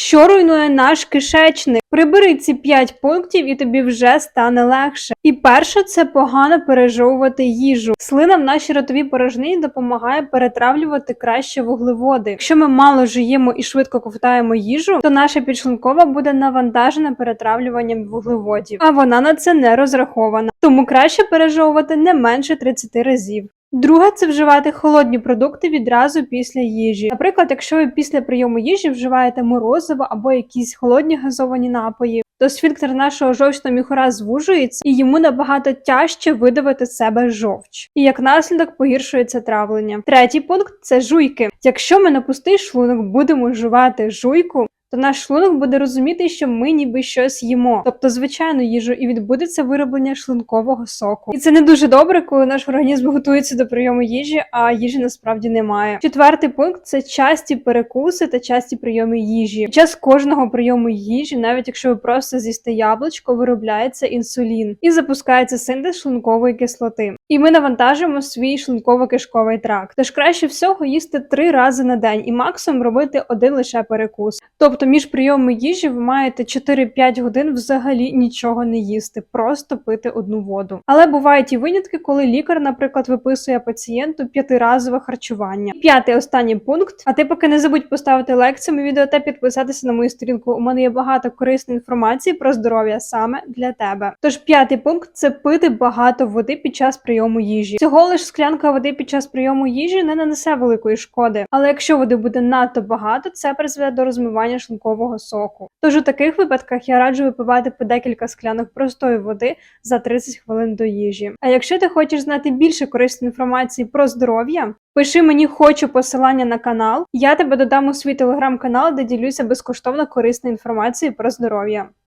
що руйнує наш кишечник. Прибери ці 5 пунктів, і тобі вже стане легше. І перше це погано пережовувати їжу. Слина в нашій ротовій порожнині допомагає перетравлювати краще вуглеводи. Якщо ми мало жуємо і швидко ковтаємо їжу, то наша підшлункова буде навантажена перетравлюванням вуглеводів, а вона на це не розрахована. Тому краще пережовувати не менше 30 разів. Друге це вживати холодні продукти відразу після їжі. Наприклад, якщо ви після прийому їжі вживаєте морозиво або якісь холодні газовані напої, то сфінктер нашого жовчного міхура звужується і йому набагато тяжче видавити себе жовч. І як наслідок погіршується травлення. Третій пункт це жуйки. Якщо ми на пустий шлунок будемо жувати жуйку, то наш шлунок буде розуміти, що ми ніби щось їмо, тобто звичайну їжу, і відбудеться вироблення шлункового соку. І це не дуже добре, коли наш організм готується до прийому їжі, а їжі насправді немає. Четвертий пункт це часті перекуси та часті прийоми їжі. Під час кожного прийому їжі, навіть якщо ви просто з'їсте яблучко, виробляється інсулін і запускається синтез шлункової кислоти. І ми навантажуємо свій шлунково-кишковий тракт. Тож краще всього їсти три рази на день і максимум робити один лише перекус. Тобто між прийомами їжі ви маєте 4-5 годин взагалі нічого не їсти, просто пити одну воду. Але бувають і винятки, коли лікар, наприклад, виписує пацієнту п'ятиразове харчування. П'ятий останній пункт. А ти поки не забудь поставити лайк цьому відео та підписатися на мою сторінку. У мене є багато корисної інформації про здоров'я саме для тебе. Тож п'ятий пункт це пити багато води під час прийому їжі. Цього лиш склянка води під час прийому їжі не нанесе великої шкоди. Але якщо води буде надто багато, це призведе до розмивання шлункового соку. Тож у таких випадках я раджу випивати по декілька склянок простої води за 30 хвилин до їжі. А якщо ти хочеш знати більше корисної інформації про здоров'я, пиши мені хочу посилання на канал. Я тебе додам у свій телеграм-канал, де ділюся безкоштовно корисною інформацією про здоров'я.